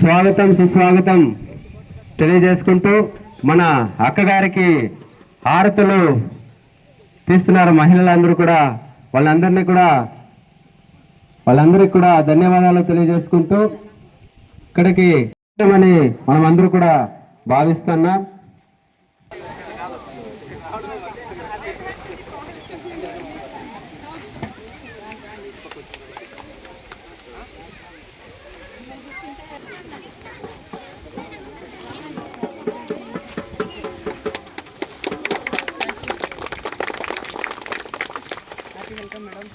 స్వాగతం సుస్వాగతం తెలియజేసుకుంటూ మన అక్కగారికి హారతులు తీస్తున్నారు మహిళలందరూ కూడా. వాళ్ళందరినీ కూడా వాళ్ళందరికీ కూడా ధన్యవాదాలు తెలియజేసుకుంటూ ఇక్కడికి మనం అందరూ కూడా భావిస్తున్నాం.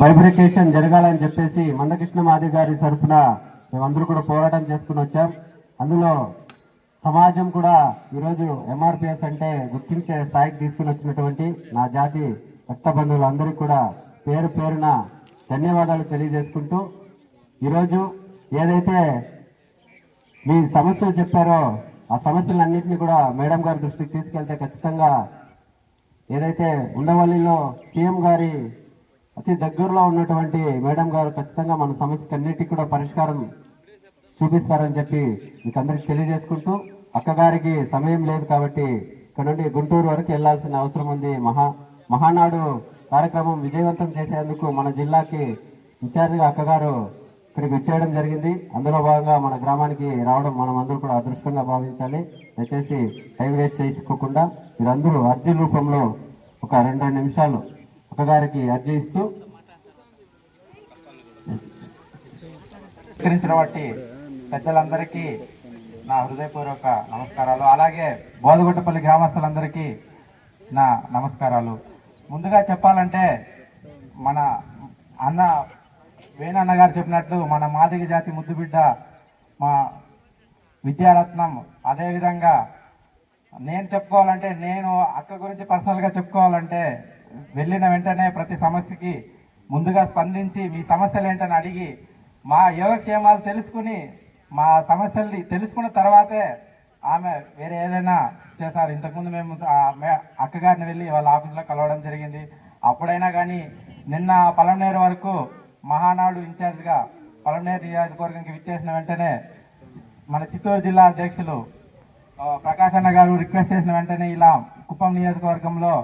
ఫైబ్రికేషన్ జరగాలని చెప్పేసి మందకృష్ణ మాది గారి తరఫున మేమందరూ కూడా పోరాటం చేసుకుని వచ్చాం. అందులో సమాజం కూడా ఈరోజు ఎంఆర్పిఎస్ అంటే గుర్తించే స్థాయికి తీసుకుని వచ్చినటువంటి నా జాతి రక్త బంధువులందరికీ కూడా పేరు పేరున ధన్యవాదాలు తెలియజేసుకుంటూ ఈరోజు ఏదైతే మీ సమస్యలు చెప్పారో ఆ సమస్యలన్నింటినీ కూడా మేడం గారి దృష్టికి తీసుకెళ్తే ఖచ్చితంగా ఏదైతే ఉండవల్లిలో సీఎం గారి అతి దగ్గరలో ఉన్నటువంటి మేడం గారు ఖచ్చితంగా మన సమస్యకి అన్నిటికీ కూడా పరిష్కారం చూపిస్తారని చెప్పి మీకు అందరికి తెలియజేసుకుంటూ అక్కగారికి సమయం లేదు కాబట్టి ఇక్కడ నుండి గుంటూరు వరకు వెళ్ళాల్సిన అవసరం ఉంది. మహా మహానాడు కార్యక్రమం విజయవంతం చేసేందుకు మన జిల్లాకి ఇన్ఛార్జిగా అక్కగారు ఇక్కడికి వచ్చేయడం జరిగింది. అందులో భాగంగా మన గ్రామానికి రావడం మనం అందరూ కూడా అదృష్టంగా భావించాలి. దయచేసి టైం వేస్ట్ చేసుకోకుండా మీరందరూ అర్జీ రూపంలో ఒక రెండు రెండు నిమిషాలు అక్కగారికి అర్జీ ఇస్తూ బట్టి పెద్దలందరికీ నా హృదయపూర్వక నమస్కారాలు. అలాగే బోధగుట్టపల్లి గ్రామస్తులందరికీ నా నమస్కారాలు. ముందుగా చెప్పాలంటే మన అన్న వేణన్న గారు చెప్పినట్లు మన మాదిగ జాతి ముద్దుబిడ్డ మా విద్యారత్నం అదేవిధంగా నేను చెప్పుకోవాలంటే నేను అక్క గురించి పర్సనల్గా చెప్పుకోవాలంటే వెళ్ళిన వెంటనే ప్రతి సమస్యకి ముందుగా స్పందించి మీ సమస్యలు ఏంటని అడిగి మా యోగక్షేమాలు తెలుసుకుని మా సమస్యల్ని తెలుసుకున్న తర్వాతే ఆమె వేరే ఏదైనా చేశారు. ఇంతకుముందు మేము మే- అక్కగారిని వెళ్ళి వాళ్ళ ఆఫీస్లో కలవడం జరిగింది. అప్పుడైనా కానీ నిన్న పలమనేరు వరకు మహానాడు ఇన్ఛార్జ్గా పలమనేరు నియోజకవర్గంకి విచ్చేసిన వెంటనే మన చిత్తూరు జిల్లా అధ్యక్షులు ఆ, ప్రకాష్ అన్న గారు రిక్వెస్ట్ చేసిన వెంటనే ఇలా కుప్పం నియోజకవర్గంలో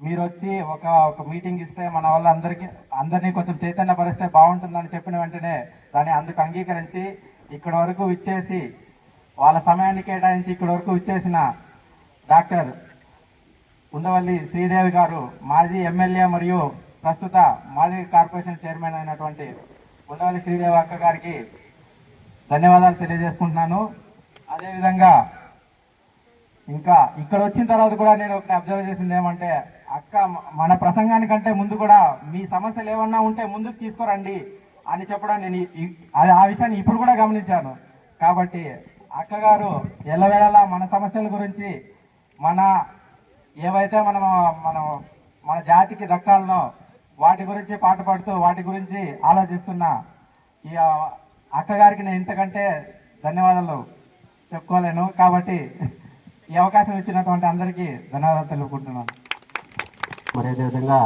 మీరు వచ్చి ఒక ఒక మీటింగ్ ఇస్తే మన వల్ల అందరికీ అందరినీ కొంచెం చైతన్యపరిస్తే బాగుంటుందని చెప్పిన వెంటనే దాన్ని అందుకు అంగీకరించి ఇక్కడ వరకు విచ్చేసి వాళ్ళ సమయాన్ని కేటాయించి ఇక్కడ వరకు విచ్చేసిన డాక్టర్ ఉండవల్లి శ్రీదేవి గారు మాజీ ఎమ్మెల్యే మరియు ప్రస్తుత మాదిరి కార్పొరేషన్ చైర్మన్ అయినటువంటి ఉండవల్లి శ్రీదేవి అక్క గారికి ధన్యవాదాలు తెలియజేసుకుంటున్నాను. అదేవిధంగా ఇంకా ఇక్కడ వచ్చిన తర్వాత కూడా నేను ఒకటి అబ్జర్వ్ చేసింది ఏమంటే అక్క మన ప్రసంగానికంటే ముందు కూడా మీ సమస్యలు ఏమన్నా ఉంటే ముందుకు తీసుకురండి అని చెప్పడం నేను అది ఆ విషయాన్ని ఇప్పుడు కూడా గమనించాను. కాబట్టి అక్కగారు ఎల్లవేళలా మన సమస్యల గురించి మన ఏవైతే మనం మనం మన జాతికి దక్కాలనో వాటి గురించి పాట పాడుతూ వాటి గురించి ఆలోచిస్తున్న ఈ అక్కగారికి నేను ఇంతకంటే ధన్యవాదాలు చెప్పుకోలేను. కాబట్టి ఈ అవకాశం ఇచ్చినటువంటి అందరికీ ధన్యవాదాలు తెలుపుకుంటున్నాను. మరి అదేవిధంగా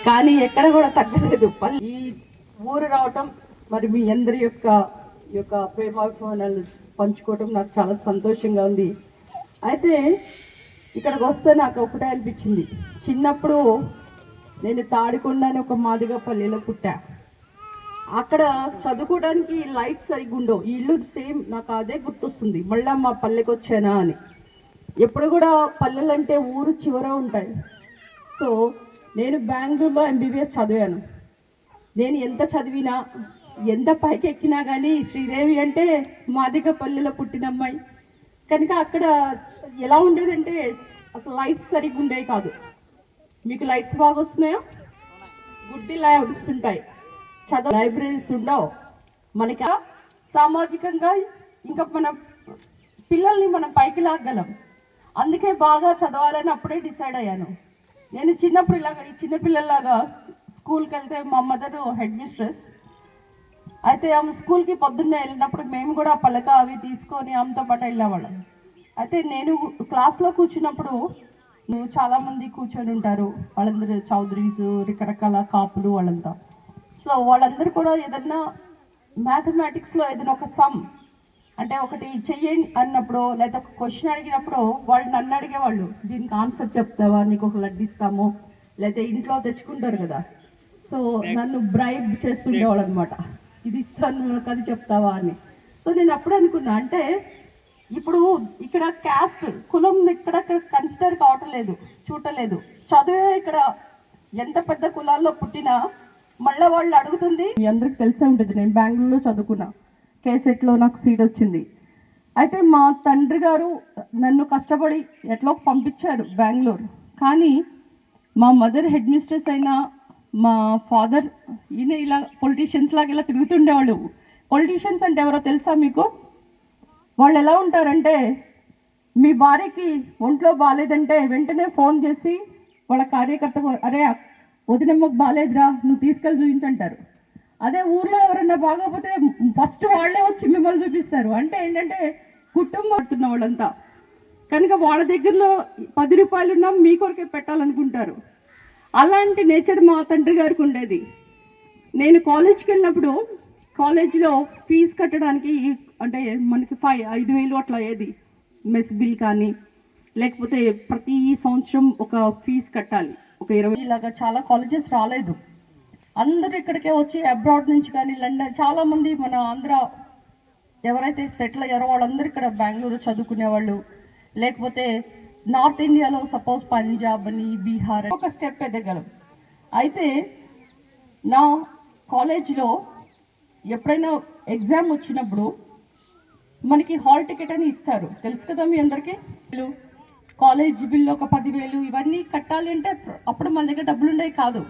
కానీ ఎక్కడ కూడా తగ్గలేదు. ఈ ఊరు రావటం మరి మీ అందరి యొక్క యొక్క ప్రేమాభిమానాలు పంచుకోవటం నాకు చాలా సంతోషంగా ఉంది. అయితే ఇక్కడికి వస్తే నాకు ఒకటే అనిపించింది. చిన్నప్పుడు నేను తాడికొండ అని ఒక మాదిగా పల్లెలో పుట్టా. అక్కడ చదువుకోవడానికి లైట్ సరిగ్గా ఉండవు. ఈ ఇల్లు సేమ్ నాకు అదే గుర్తొస్తుంది. మళ్ళీ మా పల్లెకి వచ్చానా అని. ఎప్పుడు కూడా పల్లెలు అంటే ఊరు చివర ఉంటాయి. సో నేను బెంగళూరులో ఎంబీబీఎస్ చదివాను. నేను ఎంత చదివినా ఎంత పైకి ఎక్కినా కానీ శ్రీదేవి అంటే మాదిగ పల్లెలో పుట్టిన అమ్మాయి. కనుక అక్కడ ఎలా ఉండేదంటే అసలు లైట్స్ సరిగ్గా ఉండేవి కాదు. మీకు లైట్స్ బాగా వస్తున్నాయో గుడ్డి లైట్స్ ఉంటాయి. చదువు లైబ్రరీస్ ఉండవు. మనకి సామాజికంగా ఇంకా మన పిల్లల్ని మనం పైకి లాగలం. అందుకే బాగా చదవాలని అప్పుడే డిసైడ్ అయ్యాను. నేను చిన్నప్పుడు ఇలాగా ఈ చిన్నపిల్లలాగా స్కూల్కి వెళ్తే మా మదర్ హెడ్ మిస్ట్రెస్. అయితే ఆమె స్కూల్కి పొద్దున్నే వెళ్ళినప్పుడు మేము కూడా పలక అవి తీసుకొని ఆమెతో పాటు వెళ్ళేవాళ్ళం. అయితే నేను క్లాస్లో కూర్చున్నప్పుడు చాలా మంది కూర్చొని ఉంటారు. వాళ్ళందరూ చౌదరీస్ రకరకాల కాపులు వాళ్ళంతా. సో వాళ్ళందరూ కూడా ఏదన్నా మ్యాథమెటిక్స్లో ఏదైనా ఒక సమ్ అంటే ఒకటి చెయ్యండి అన్నప్పుడు లేదా ఒక క్వశ్చన్ అడిగినప్పుడు వాళ్ళు నన్ను అడిగేవాళ్ళు. దీనికి ఆన్సర్ చెప్తావా? నీకు ఒక లడ్డు ఇస్తాము. లేదా ఇంట్లో తెచ్చుకుంటారు కదా. సో నన్ను బ్రైబ్ చేస్తుండేవాళ్ళు అనమాట ఇది ఇస్తాను అది చెప్తావా? అని. సో నేను అప్పుడే అనుకున్నా అంటే ఇప్పుడు ఇక్కడ క్యాస్ట్ కులం ఇక్కడ కన్సిడర్ కావటం లేదు చూడలేదు చదువే ఇక్కడ ఎంత పెద్ద కులాల్లో పుట్టినా మళ్ళీ వాళ్ళు అడుగుతుంది మీ అందరికి తెలిసే ఉంటుంది నేను బెంగళూరులో చదువుకున్నా. కేసెట్లో నాకు సీట్ వచ్చింది. అయితే మా తండ్రి గారు నన్ను కష్టపడి ఎట్లా పంపించారు బెంగళూరు. కానీ మా మదర్ హెడ్ మిస్ట్రెస్ అయిన మా ఫాదర్ ఈయన ఇలా పొలిటీషియన్స్ లాగా ఇలా తిరుగుతుండేవాళ్ళు. పొలిటీషియన్స్ అంటే ఎవరో తెలుసా మీకు? వాళ్ళు ఎలా ఉంటారంటే మీ భార్యకి ఒంట్లో బాగాలేదంటే వెంటనే ఫోన్ చేసి వాళ్ళ కార్యకర్తకు అరే వదినమ్మకు బాగాలేదురా నువ్వు తీసుకెళ్ళి చూపించంటారు. అదే ఊర్లో ఎవరన్నా బాగోకపోతే ఫస్ట్ వాళ్ళే వచ్చి మిమ్మల్ని చూపిస్తారు. అంటే ఏంటంటే కుటుంబం పడుతున్న వాళ్ళంతా. కనుక వాళ్ళ దగ్గరలో పది రూపాయలు ఉన్నా మీ కొరకే పెట్టాలనుకుంటారు. అలాంటి నేచర్ మా తండ్రి గారికి ఉండేది. నేను కాలేజ్కి వెళ్ళినప్పుడు కాలేజీలో ఫీజు కట్టడానికి అంటే మనకి ఫైవ్ ఐదు వేలు అట్లా అయ్యేది. మెస్ బిల్ కానీ లేకపోతే ప్రతి సంవత్సరం ఒక ఫీజు కట్టాలి. ఒక ఇరవై ఇలాగా చాలా కాలేజెస్ రాలేదు. అందరూ ఇక్కడికే వచ్చి అబ్రాడ్ నుంచి కానీ లండన్ చాలామంది మన ఆంధ్ర ఎవరైతే సెటిల్ అయ్యారో వాళ్ళందరూ ఇక్కడ బెంగళూరు చదువుకునే వాళ్ళు. లేకపోతే నార్త్ ఇండియాలో సపోజ్ పంజాబ్ అని బీహార్ అని ఒక స్టెప్ ఎదగలం. అయితే నా కాలేజ్లో ఎప్పుడైనా ఎగ్జామ్ వచ్చినప్పుడు మనకి హాల్ టికెట్ అని ఇస్తారు. తెలుసు కదా మీ అందరికీ? కాలేజ్ బిల్లు ఒక పదివేలు ఇవన్నీ కట్టాలి అంటే అప్పుడు మన దగ్గర డబ్బులు ఉండేవి కాదు.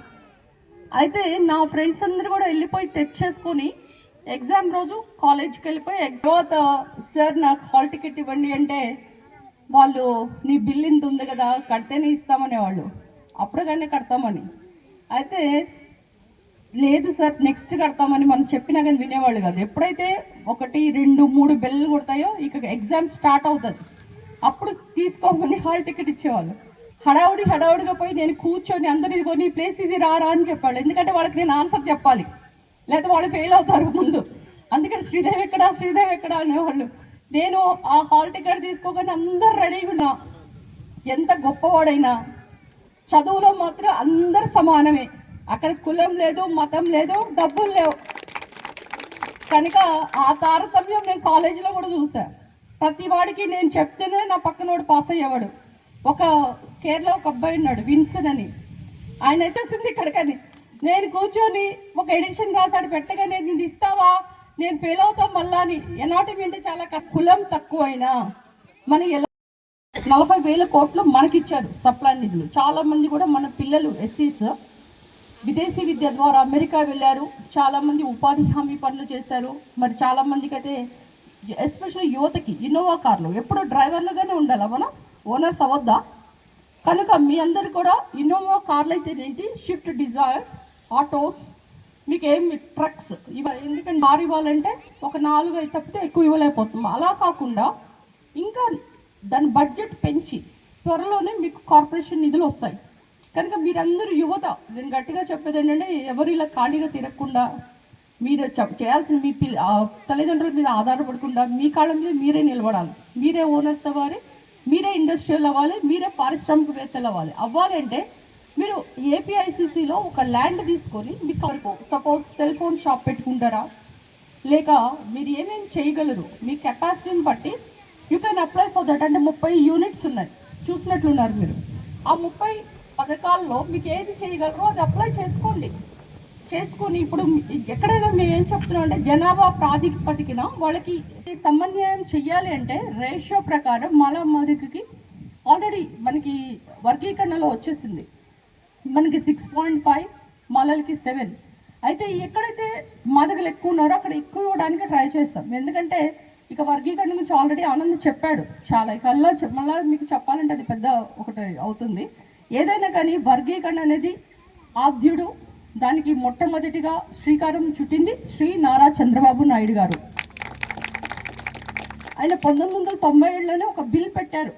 అయితే నా ఫ్రెండ్స్ అందరూ కూడా వెళ్ళిపోయి తెచ్చేసుకొని ఎగ్జామ్ రోజు కాలేజ్కి వెళ్ళిపోయి తర్వాత సార్ నాకు హాల్ టికెట్ ఇవ్వండి అంటే వాళ్ళు నీ బిల్ ఇంత ఉంది కదా కడితేనే ఇస్తామనేవాళ్ళు. అప్పుడు కానీ కడతామని. అయితే లేదు సార్ నెక్స్ట్ కడతామని మనం చెప్పినా కానీ వినేవాళ్ళు కాదు. ఎప్పుడైతే ఒకటి రెండు మూడు బెల్లు కొడతాయో ఇక ఎగ్జామ్ స్టార్ట్ అవుతుంది. అప్పుడు తీసుకోమని హాల్ టికెట్ ఇచ్చేవాళ్ళు. హడావుడి హడావుడిగా పోయి నేను కూర్చొని అందరు ఇదిగో నీ ప్లేస్ ఇది రారా అని చెప్పాడు ఎందుకంటే వాళ్ళకి నేను ఆన్సర్ చెప్పాలి. లేదా వాళ్ళు ఫెయిల్ అవుతారు ముందు. అందుకని శ్రీదేవి ఎక్కడ శ్రీదేవి ఎక్కడ అనేవాళ్ళు. నేను ఆ హాల్ టికెట్ తీసుకోగానే అందరు రెడీగా ఉన్నా. ఎంత గొప్పవాడైనా. చదువులో మాత్రం అందరు సమానమే. అక్కడ కులం లేదు మతం లేదు డబ్బులు లేవు. కనుక ఆ తారతమ్యం నేను కాలేజీలో కూడా చూసా ప్రతి వాడికి నేను చెప్తేనే నా పక్కన వాడు పాస్ అయ్యేవాడు. ఒక కేరళ ఒక అబ్బాయి ఉన్నాడు విన్సన్ అని. ఆయన వచ్చేసింది ఇక్కడికని. నేను కూర్చొని ఒక ఎడిషన్ రాసాడు పెట్టగానే నేను ఇస్తావా? నేను ఫెయిల్ అవుతాం మళ్ళా అని. ఎనాటమీ అంటే చాలా కులం తక్కువైనా మన ఎలా నలభై వేల కోట్లు మనకిచ్చారు సప్లై నిధులు. చాలా మంది కూడా మన పిల్లలు ఎస్సీస్ విదేశీ విద్య ద్వారా అమెరికా వెళ్ళారు. చాలామంది ఉపాధి హామీ పనులు చేశారు. మరి చాలామందికి అయితే ఎస్పెషల్లీ యువతకి ఇన్నోవా కార్లు ఎప్పుడు డ్రైవర్లుగానే ఉండాలా. మనం ఓనర్స్ అవద్దా కనుక మీ అందరు కూడా ఇన్నోవా కార్లు అయితే ఏంటి షిఫ్ట్ డిజైర్ ఆటోస్. మీకు ఏమి ట్రక్స్ ఇవ ఎందుకంటే కారు ఇవ్వాలంటే ఒక నాలుగు అయితే తప్పితే ఎక్కువ ఇవ్వలేకపోతుంది అలా కాకుండా ఇంకా దాని బడ్జెట్ పెంచి త్వరలోనే మీకు కార్పొరేషన్ నిధులు వస్తాయి. కనుక మీరందరూ యువత నేను గట్టిగా చెప్పేది ఏంటంటే ఎవరు ఇలా ఖాళీగా తిరగకుండా మీరు చెప్- చేయాల్సిన మీ పిల్ల తల్లిదండ్రుల మీద ఆధారపడకుండా మీ కాళ్ళ మీద మీరే నిలబడాలి. మీరే ఓనర్స్ అవ్వాలి మీరే ఇండస్ట్రియల్ అవ్వాలి మీరే పారిశ్రామికవేత్తలు అవ్వాలి. అవ్వాలి అంటే మీరు ఏపీఐసిసిలో ఒక ల్యాండ్ తీసుకొని మీకు సపోజ్ సెల్ ఫోన్ షాప్ పెట్టుకుంటారా? లేక మీరు ఏమేమి చేయగలరు? మీ కెపాసిటీని బట్టి you can apply for that. అంటే ముప్పై యూనిట్స్ ఉన్నాయి. చూసినట్లున్నారు మీరు. ఆ ముప్పై పథకాల్లో మీకు ఏది చేయగలరో అది అప్లై చేసుకోండి. చేసుకొని ఇప్పుడు ఎక్కడైనా మేము ఏం చెప్తున్నాం అంటే జనాభా ప్రాతిపదికన వాళ్ళకి సమన్వయం చెయ్యాలి అంటే రేషియో ప్రకారం మల మదికి ఆల్రెడీ మనకి వర్గీకరణలో వచ్చేసింది. మనకి సిక్స్ పాయింట్ ఫైవ్ మలలకి సెవెన్ అయితే ఎక్కడైతే మాదగలు ఎక్కువ ఉన్నారో అక్కడ ఎక్కువ ఇవ్వడానికి ట్రై చేస్తాం. ఎందుకంటే ఇక వర్గీకరణ గురించి ఆల్రెడీ ఆనంద్ చెప్పాడు. చాలా ఇక అలా చె- మీకు చెప్పాలంటే అది పెద్ద ఒకటి అవుతుంది. ఏదైనా కానీ వర్గీకరణ అనేది ఆద్యుడు దానికి మొట్టమొదటిగా శ్రీకారం చుట్టింది శ్రీ నారా చంద్రబాబు నాయుడు గారు. ఆయన పంతొమ్మిది వందల తొంభై ఏడులోనే ఒక బిల్ పెట్టారు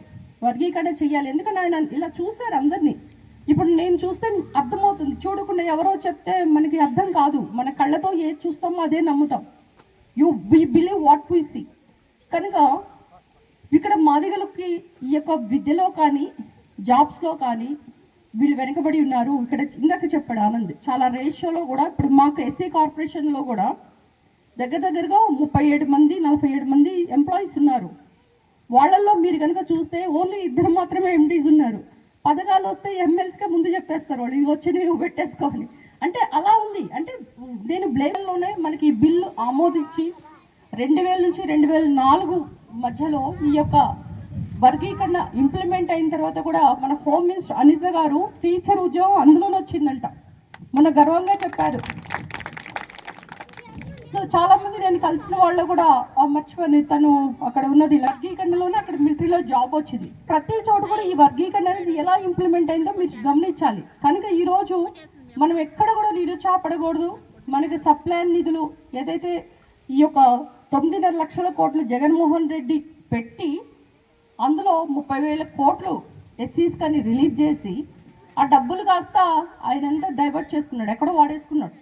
వర్గీకరణ చేయాలి. ఎందుకంటే ఆయన ఇలా చూశారు అందరినీ. ఇప్పుడు నేను చూస్తే అర్థమవుతుంది. చూడకుండా ఎవరో చెప్తే మనకి అర్థం కాదు. మన కళ్ళతో ఏది చూస్తామో అదే నమ్ముతాం. You we believe what we see. కనుక ఇక్కడ మాదిగలకి ఈ యొక్క విద్యలో కానీ జాబ్స్లో కానీ వీళ్ళు వెనుకబడి ఉన్నారు. ఇక్కడ ఇందాక చెప్పాడు ఆనంద్. చాలా రేషియోలో కూడా ఇప్పుడు మాకు ఎస్సీ కార్పొరేషన్లో కూడా దగ్గర దగ్గరగా ముప్పై ఏడు మంది నలభై ఏడు మంది ఎంప్లాయీస్ ఉన్నారు. వాళ్ళల్లో మీరు కనుక చూస్తే ఓన్లీ ఇద్దరు మాత్రమే ఎండీస్ ఉన్నారు. పథకాలు వస్తే ఎమ్మెల్సీకే ముందు చెప్పేస్తారు వాళ్ళు. ఇది వచ్చి నేను పెట్టేసుకోవాలి అంటే అలా ఉంది. అంటే నేను బ్లేమ్లోనే మనకి ఈ బిల్లు ఆమోదించి రెండు వేల నుంచి రెండు వేల నాలుగు మధ్యలో ఈ యొక్క వర్గీకరణ ఇంప్లిమెంట్ అయిన తర్వాత కూడా మన హోమ్ మినిస్టర్ అనిత గారు టీచర్ ఉద్యోగం అందులోనే వచ్చిందంట. మన గర్వంగా చెప్పారు. సో చాలా మంది నేను కలిసిన వాళ్ళు కూడా ఆ మర్చిపోయి తను అక్కడ ఉన్నది వర్గీకరణలోనే అక్కడ మిలిటరీలో జాబ్ వచ్చింది. ప్రతి చోట కూడా ఈ వర్గీకరణ అనేది ఎలా ఇంప్లిమెంట్ అయిందో మీరు గమనించాలి. కనుక ఈరోజు మనం ఎక్కడ కూడా నిరుచాపడకూడదు మనకి సప్లై నిధులు ఏదైతే ఈ యొక్క తొమ్మిదిన్నర లక్షల కోట్లు జగన్మోహన్ రెడ్డి పెట్టి అందులో ముప్పై వేల కోట్లు ఎస్సీస్ కానీ రిలీజ్ చేసి ఆ డబ్బులు కాస్త ఆయన అంతా డైవర్ట్ చేసుకున్నాడు ఎక్కడో వాడేసుకున్నాడు.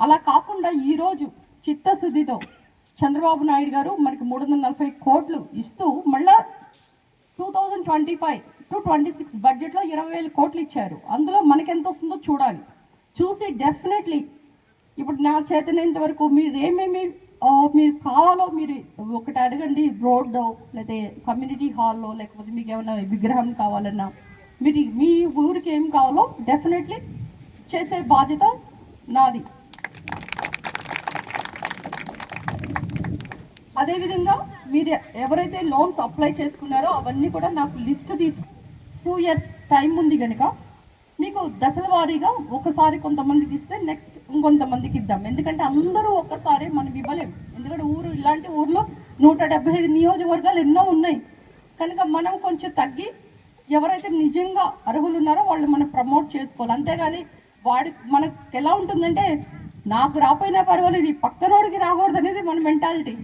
అలా కాకుండా ఈరోజు చిత్తశుద్ధితో చంద్రబాబు నాయుడు గారు మనకి మూడు వందల నలభై కోట్లు ఇస్తూ మళ్ళా two thousand twenty five to twenty six బడ్జెట్లో ఇరవై వేల కోట్లు ఇచ్చారు. అందులో మనకి ఎంత వస్తుందో చూడాలి. చూసి డెఫినెట్లీ ఇప్పుడు నా చేతనేంత వరకు మీరు ఏమేమి మీరు కావాలో మీరు ఒకటి అడగండి రోడ్లో లేకపోతే కమ్యూనిటీ హాల్లో లేకపోతే మీకు ఏమైనా విగ్రహం కావాలన్నా. మీరు మీ ఊరికి ఏం కావాలో డెఫినెట్లీ చేసే బాధ్యత నాది. అదేవిధంగా మీరు ఎవరైతే లోన్స్ అప్లై చేసుకున్నారో అవన్నీ కూడా నాకు లిస్ట్ తీసు టూ ఇయర్స్ టైం ఉంది కనుక మీకు దశల వారీగా ఒకసారి కొంతమందికి ఇస్తే నెక్స్ట్ ఇంకొంతమందికి ఇద్దాం. ఎందుకంటే అందరూ ఒక్కసారి మనం ఇవ్వలేం ఎందుకంటే ఊరు ఇలాంటి ఊర్లో నూట డెబ్బై ఐదు నియోజకవర్గాలు ఎన్నో ఉన్నాయి. కనుక మనం కొంచెం తగ్గి ఎవరైతే నిజంగా అర్హులు ఉన్నారో వాళ్ళు మనం ప్రమోట్ చేసుకోవాలి. అంతేగాని వాడి మనకు ఎలా ఉంటుందంటే నాకు రాపోయినా పర్వాలేదు ఈ పక్కనోడికి రాకూడదు అనేది మన మెంటాలిటీ.